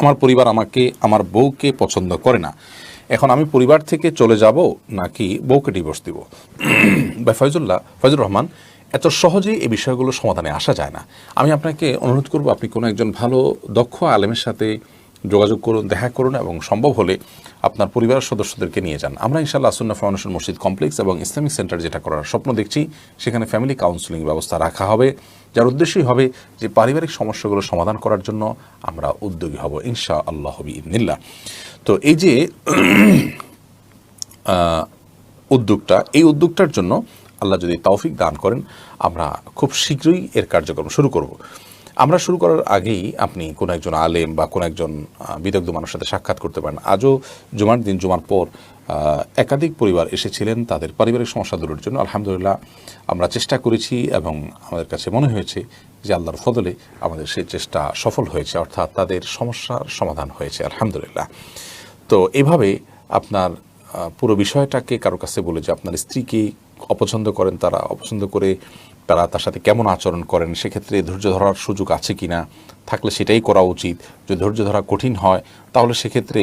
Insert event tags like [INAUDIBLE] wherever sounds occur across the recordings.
আমার পরিবার আমাকে, আমার বউকে পছন্দ করে না। এখন আমি পরিবার থেকে চলে যাব নাকি বউকে ডিভোর্স দিব? [CLEARS THROAT] বা ফয়জুল্লাহ, ফয়জুর রহমান, এত সহজেই এই বিষয়গুলো সমাধানে আসা যায় না। আমি আপনাকে অনুরোধ করব, আপনি কোনো একজন ভালো, দক্ষ আলেমের সাথে যোগাযোগ করুন, দেখা করুন এবং সম্ভব হলে আপনার পরিবারের সদস্যদেরকে নিয়ে যান। আমরা ইনশাল্লাহ আসুন্না ফাউন্ডেশন মসজিদ কমপ্লেক্স এবং ইসলামিক সেন্টার যেটা করার স্বপ্ন দেখছি, সেখানে ফ্যামিলি কাউন্সিলিং ব্যবস্থা রাখা হবে, যার উদ্দেশ্যই হবে যে পারিবারিক সমস্যাগুলো সমাধান করার জন্য আমরা উদ্যোগী হব ইনশা আল্লাহ হবি ইদনিল্লা তো এই যে উদ্যোগটা, এই উদ্যোগটার জন্য আল্লাহ যদি তৌফিক দান করেন, আমরা খুব শীঘ্রই এর কার্যক্রম শুরু করব। আমরা শুরু করার আগেই আপনি কোনো একজন আলেম বা কোনো একজন বিদগ্ধ মানুষের সাথে সাক্ষাৎ করতে পারেন। আজও জুমার দিন, জুমার পর একাধিক পরিবার এসেছিলেন, তাদের পারিবারিক সমস্যা দূরের জন্য। আলহামদুলিল্লাহ, আমরা চেষ্টা করেছি এবং আমাদের কাছে মনে হয়েছে যে আল্লাহর ফদলে আমাদের সেই চেষ্টা সফল হয়েছে, অর্থাৎ তাদের সমস্যার সমাধান হয়েছে, আলহামদুলিল্লাহ। তো এভাবে আপনার পুরো বিষয়টাকে কারও কাছে বলে যে আপনার স্ত্রীকে অপছন্দ করেন, তারা অপছন্দ করে তারা তার সাথে কেমন আচরণ করেন, সেক্ষেত্রে ধৈর্য ধরার সুযোগ আছে কি না থাকলে সেটাই করা উচিত। যদি ধৈর্য ধরা কঠিন হয়, তাহলে সেক্ষেত্রে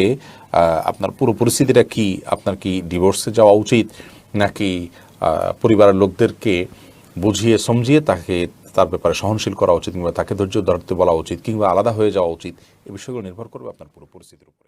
আপনার পুরো পরিস্থিতিটা কি? আপনার কি ডিভোর্সে যাওয়া উচিত, নাকি পরিবারের লোকদেরকে বুঝিয়ে, সমঝিয়ে তাকে তার ব্যাপারে সহনশীল করা উচিত, কিংবা তাকে ধৈর্য ধরতে বলা উচিত, কিংবা আলাদা হয়ে যাওয়া উচিত? এ বিষয়গুলো নির্ভর করবে আপনার পুরো পরিস্থিতির উপরে।